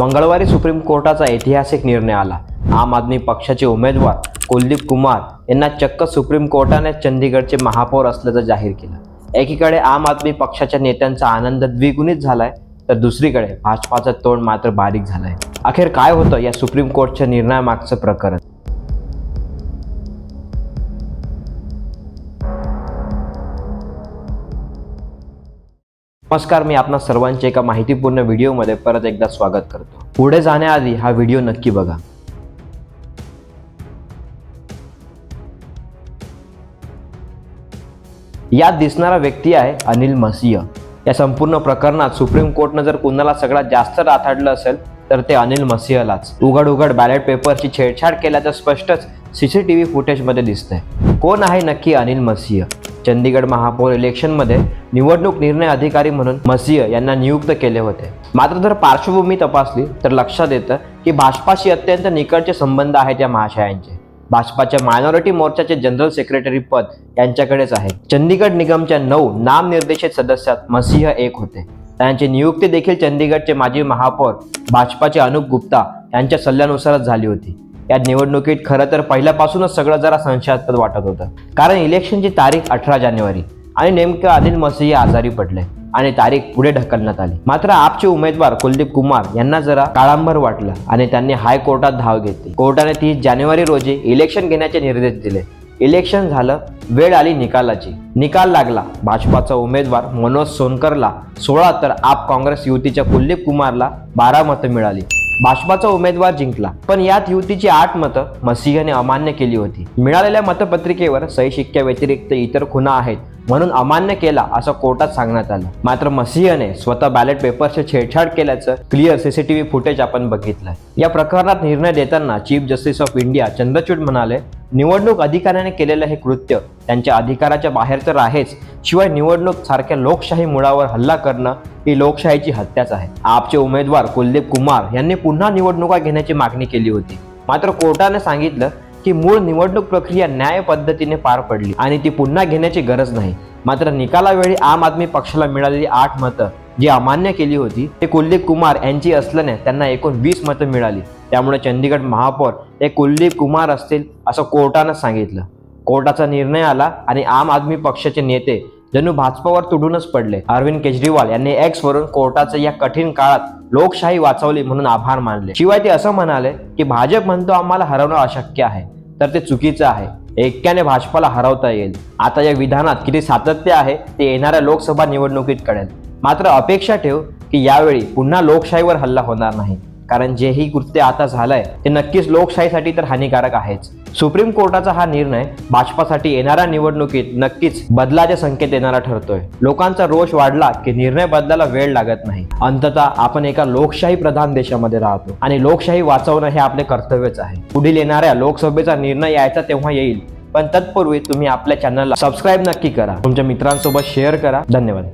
मंगळवारी सुप्रीम कोर्टाचा ऐतिहासिक निर्णय आला. आम आदमी पक्षाचे उमेदवार कुलदीप कुमार यांना चक्क सुप्रीम कोर्टाने चंदीगडचे महापौर असल्याचं जाहीर केलं. एकीकडे आम आदमी पक्षाच्या नेत्यांचा आनंद द्विगुणित झालाय तर दुसरीकडे भाजपाचं तोंड मात्र बारीक झालंय. अखेर काय होतं या सुप्रीम कोर्टच्या निर्णयामागचं प्रकरण? नमस्कार मी आपणा सर्वांचे एका माहितीपूर्ण व्हिडिओमध्ये परत एकदा स्वागत करतो. पुढे जाण्याआधी हा व्हिडिओ नक्की बघा. यात दिसणारा व्यक्ती आहे अनिल मसिह. या संपूर्ण प्रकरणात सुप्रीम कोर्टनं जर कुणाला सगळ्यात जास्त राथाडलं असेल तर ते अनिल मसिहलाच. उघड उघड बॅलेट पेपरची छेडछाड केल्याचं स्पष्टच सीसीटीव्ही फुटेजमध्ये दिसतंय. कोण आहे नक्की अनिल मसिह? चंदीगड महापौर इलेक्शनमध्ये निवडणूक निर्णय अधिकारी म्हणून मसिह यांना नियुक्त केले होते. मात्र जर पार्श्वभूमी तपासली तर लक्षात येतं की भाजपाशी अत्यंत निकटचे संबंध आहेत या महाशयांचे. भाजपाच्या मायनॉरिटी मोर्चाचे जनरल सेक्रेटरी पद यांच्याकडेच आहे. चंदीगड निगमच्या नऊ नामनिर्देशित सदस्यात मसिह एक होते. त्यांची नियुक्ती देखील चंदीगडचे माजी महापौर भाजपाचे अनुप गुप्ता यांच्या सल्ल्यानुसारच झाली होती. या निवडणुकीत खरं तर पहिल्यापासूनच सगळं जरा संशयास्पद वाटत होतं. कारण इलेक्शनची तारीख अठरा जानेवारी आणि नेमकं आदिल मसीह आजारी पडले आणि तारीख पुढे ढकलण्यात आली. मात्र आपचे उमेदवार कुलदीप कुमार यांना जरा काळांबर वाटलं आणि त्यांनी हायकोर्टात धाव घेतली. कोर्टाने तीस जानेवारी रोजी इलेक्शन घेण्याचे निर्देश दिले. इलेक्शन झालं वेळ आली निकालाची. निकाल लागला. भाजपाचा उमेदवार मनोज सोनकरला सोळा तर आप काँग्रेस युतीच्या कुलदीप कुमारला बारा मतं मिळाली. भाजपाचा उमेदवार जिंकला. पण यात युतीची आठ मतं मसिहने अमान्य केली होती. मिळालेल्या मतपत्रिकेवर सही शिक्क्या व्यतिरिक्त इतर खुणा आहेत. म्हणून अमान्य केला असं कोर्टात सांगण्यात आलं. मात्र मसिहने स्वतः बॅलेट पेपरची छेडछाड केल्याचं क्लिअर सीसीटीव्ही फुटेज आपण बघितलं या प्रकरणात निर्णय देताना chief justice of India Chandrachud म्हणाले निवडणूक अधिकाऱ्याने केलेलं हे कृत्य त्यांच्या अधिकाराच्या बाहेर तर आहेच शिवाय निवडणूक सारख्या लोकशाही मुळावर हल्ला करणं ही लोकशाहीची हत्याच आहे. आपचे उमेदवार कुलदीप कुमार यांनी पुन्हा निवडणुका घेण्याची मागणी केली होती. मात्र कोर्टाने सांगितलं की मूळ निवडणूक प्रक्रिया न्याय पद्धतीने पार पडली आणि ती पुन्हा घेण्याची गरज नाही. मात्र निकालावेळी आम आदमी पक्षाला मिळालेली आठ मतं जी अमान्य केली होती ते कुलदीप कुमार यांची असल्याने त्यांना एकूण वीस मतं मिळाली. त्यामुळे चंदीगड महापौर हे कुलदीप कुमार असतील असं कोर्टानं सांगितलं. कोर्टाचा निर्णय आला आणि आम आदमी पक्षाचे नेते जणू भाजपावर तुडूनच पडले. अरविंद केजरीवाल यांनी एक्स वरून कोर्टाचं या कठीण काळात लोकशाही वाचवली म्हणून आभार मानले. शिवाय ते असं म्हणाले की भाजप म्हणतो आम्हाला हरवणं अशक्य आहे. तर ते चुकीचं आहे. एक्क्याने भाजपाला हरवता येईल. आता या विधानात किती सातत्य आहे ते येणाऱ्या लोकसभा निवडणुकीत कळेल. मात्र अपेक्षा ठेव की यावेळी पुन्हा लोकशाहीवर हल्ला होणार नाही. कारण जेही कृत्य आता झालंय ते नक्कीच लोकशाहीसाठी तर हानिकारक आहेच. सुप्रीम कोर्टाचा हा निर्णय भाजपासाठी येणाऱ्या निवडणुकीत नक्कीच बदलाचे संकेत देणारा ठरतोय. लोकांचा रोष वाढला की निर्णय बदलायला वेळ लागत नाही. अंततः आपण एका लोकशाही प्रधान देशामध्ये राहतो आणि लोकशाही वाचवणं हे आपले कर्तव्यच आहे. पुढील येणाऱ्या लोकसभेचा निर्णय यायचा तेव्हा येईल. पण तत्पूर्वी तुम्ही आपल्या चॅनलला सबस्क्राईब नक्की करा. तुमच्या मित्रांसोबत शेअर करा. धन्यवाद.